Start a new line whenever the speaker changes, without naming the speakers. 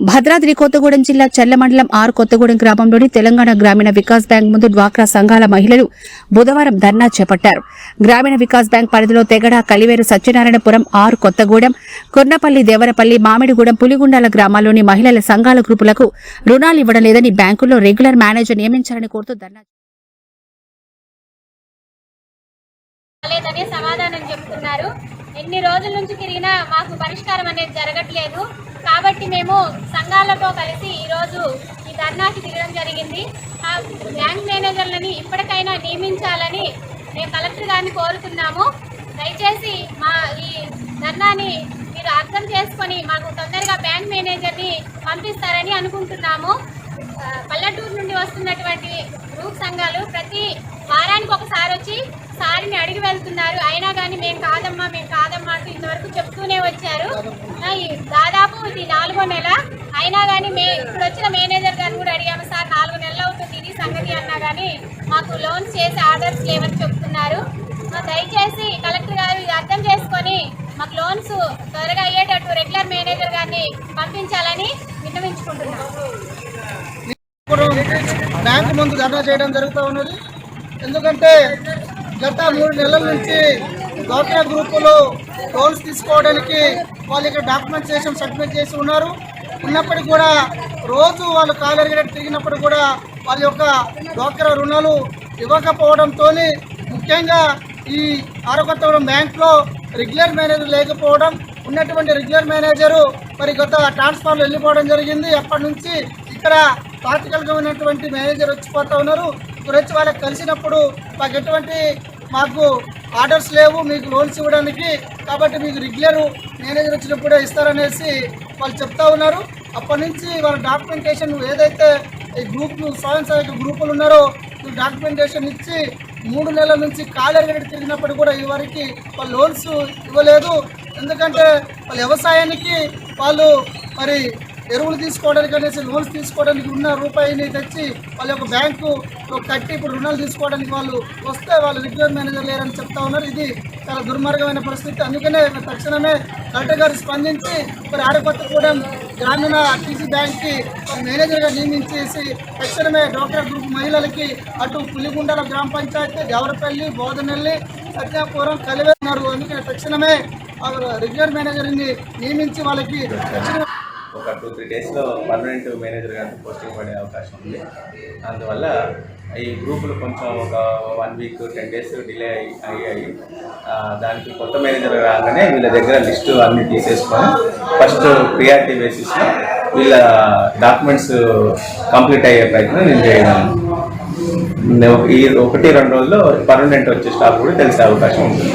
భద్రాద్రి కొత్తగూడెం జిల్లా చెల్ల మండలం ఆరు కొత్తగూడెం గ్రామంలోని తెలంగాణ గ్రామీణ వికాస్ బ్యాంక్ ముందు డ్వాక్రా సంఘాల మహిళలు బుధవారం ధర్నా చేపట్టారు. గ్రామీణ వికాస్ బ్యాంక్ పరిధిలో తెగడ కలివేరు సత్యనారాయణపురం ఆరు కొత్తగూడెం కొర్నపల్లి దేవరపల్లి మామిడిగూడెం పులిగుండాల గ్రామాల్లోని మహిళల సంఘాల గ్రూపులకు రుణాలు ఇవ్వడం లేదని బ్యాంకుల్లో రెగ్యులర్ మేనేజర్ నియమించాలని కోరుతూ ధర్నా
లేదని సమాధానం చెప్తున్నారు. ఎన్ని రోజుల నుంచి తిరిగినా మాకు పరిష్కారం అనేది జరగట్లేదు. కాబట్టి మేము సంఘాలతో కలిసి ఈరోజు ఈ ధర్నాకి దిగడం జరిగింది. ఆ బ్యాంక్ మేనేజర్లని ఇప్పటికైనా నియమించాలని మేము కలెక్టర్ గారిని కోరుతున్నాము. దయచేసి మా ఈ ధర్నాని మీరు అర్థం చేసుకొని మాకు తొందరగా బ్యాంక్ మేనేజర్ని పంపిస్తారని అనుకుంటున్నాము. పల్లెటూరు నుండి వస్తున్నటువంటి గ్రూప్ సంఘాలు ప్రతి వారానికి ఒకసారి వచ్చి సారిని అడిగి వెళ్తున్నారు. అయినా కానీ మేము కాదమ్మా మేము కాదమ్మా అంటూ ఇంతవరకు చెప్తూనే వచ్చారు. ఈ దాదాపు ఇది నాలుగో నెల. అయినా కానీ మే ఇప్పుడు వచ్చిన మేనేజర్ గారిని కూడా అడిగాము సార్ నాలుగు నెలలు అవుతుంది ఇది సంగతి అన్నా కానీ మాకు లోన్స్ చేసి ఆర్డర్స్ లేవని చెప్తున్నారు. దయచేసి కలెక్టర్ గారు ఇది అర్థం చేసుకొని మాకు లోన్స్ త్వరగా అయ్యేటట్టు రెగ్యులర్ మేనేజర్ గారిని పంపించాలని విన్నవించుకుంటున్నాం.
బ్యాంకు ముందు ధర్నా చేయడం జరుగుతూ ఉన్నది. ఎందుకంటే గత మూడు నెలల నుంచి డ్వాక్రా గ్రూపులు లోన్స్ తీసుకోవడానికి వాళ్ళు ఇక్కడ డాక్యుమెంటేషన్ సబ్మిట్ చేసి ఉన్నారు. ఉన్నప్పటికీ కూడా రోజు వాళ్ళు కాలరిగడ తిరిగినప్పుడు కూడా వాళ్ళ యొక్క డ్వాక్రా రుణాలు ఇవ్వకపోవడంతో ముఖ్యంగా ఈ ఆరోగ్యవరం బ్యాంక్లో రెగ్యులర్ మేనేజర్ లేకపోవడం ఉన్నటువంటి రెగ్యులర్ మేనేజరు మరి గత ట్రాన్స్ఫర్లు వెళ్ళిపోవడం జరిగింది. అప్పటి నుంచి ఇక్కడ ప్రాక్టికల్గా ఉన్నటువంటి మేనేజర్ వచ్చిపోతూ ఉన్నారు. ఇప్పుడు వచ్చి వాళ్ళకి కలిసినప్పుడు మాకు ఎటువంటి మాకు ఆర్డర్స్ లేవు మీకు లోన్స్ ఇవ్వడానికి. కాబట్టి మీకు రెగ్యులర్ మేనేజర్ వచ్చినప్పుడే ఇస్తారనేసి వాళ్ళు చెప్తా ఉన్నారు. అప్పటి నుంచి వాళ్ళ డాక్యుమెంటేషన్ ఏదైతే ఈ గ్రూప్లు స్వయం సహాయక గ్రూపులు ఉన్నారో ఈ డాక్యుమెంటేషన్ ఇచ్చి మూడు నెలల నుంచి కాలరిగడి తిరిగినప్పుడు కూడా ఇవరికి వాళ్ళు లోన్స్ ఇవ్వలేదు. ఎందుకంటే వాళ్ళ వ్యవసాయానికి వాళ్ళు మరి ఎరువులు తీసుకోవడానికి అనేసి లోన్స్ తీసుకోవడానికి ఉన్న రూపాయిని తెచ్చి వాళ్ళ యొక్క బ్యాంకు కట్టి ఇప్పుడు రుణాలు తీసుకోవడానికి వాళ్ళు వస్తే వాళ్ళు రెగ్యులర్ మేనేజర్ లేరని చెప్తా ఉన్నారు. ఇది చాలా దుర్మార్గమైన పరిస్థితి. అందుకనే తక్షణమే కలెక్టర్ గారు స్పందించి మరి ఆడపత్రకూడెం గ్రామీణ ఆర్టీసీ బ్యాంక్కి ఒక మేనేజర్గా నియమించేసి తక్షణమే డాక్టర్ గ్రూప్ మహిళలకి అటు పులిగుండల గ్రామ పంచాయతీ దేవరపల్లి బోధనల్లి సత్యాపురం కలివేస్తున్నారు అందుకని తక్షణమే ఆ రెగ్యులర్ మేనేజర్ని నియమించి వాళ్ళకి తక్షణమే
ఒక టూ త్రీ డేస్లో పర్మనెంట్ మేనేజర్ గారికి పోస్టింగ్ పడే అవకాశం ఉంది. అందువల్ల ఈ గ్రూపులు కొంచెం ఒక one week ten days delay అయ్యి అయ్యాయి. దానికి కొత్త మేనేజర్ రాగానే వీళ్ళ దగ్గర లిస్టు అన్ని తీసేసుకొని ఫస్ట్ ప్రియారిటీ బేసిస్లో వీళ్ళ డాక్యుమెంట్స్ కంప్లీట్ అయ్యే ప్రయత్నం నేను చేయడం ఈ ఒకటి రెండు రోజుల్లో పర్మనెంట్ వచ్చే స్టాఫ్ కూడా తెలిసే అవకాశం ఉంటుంది.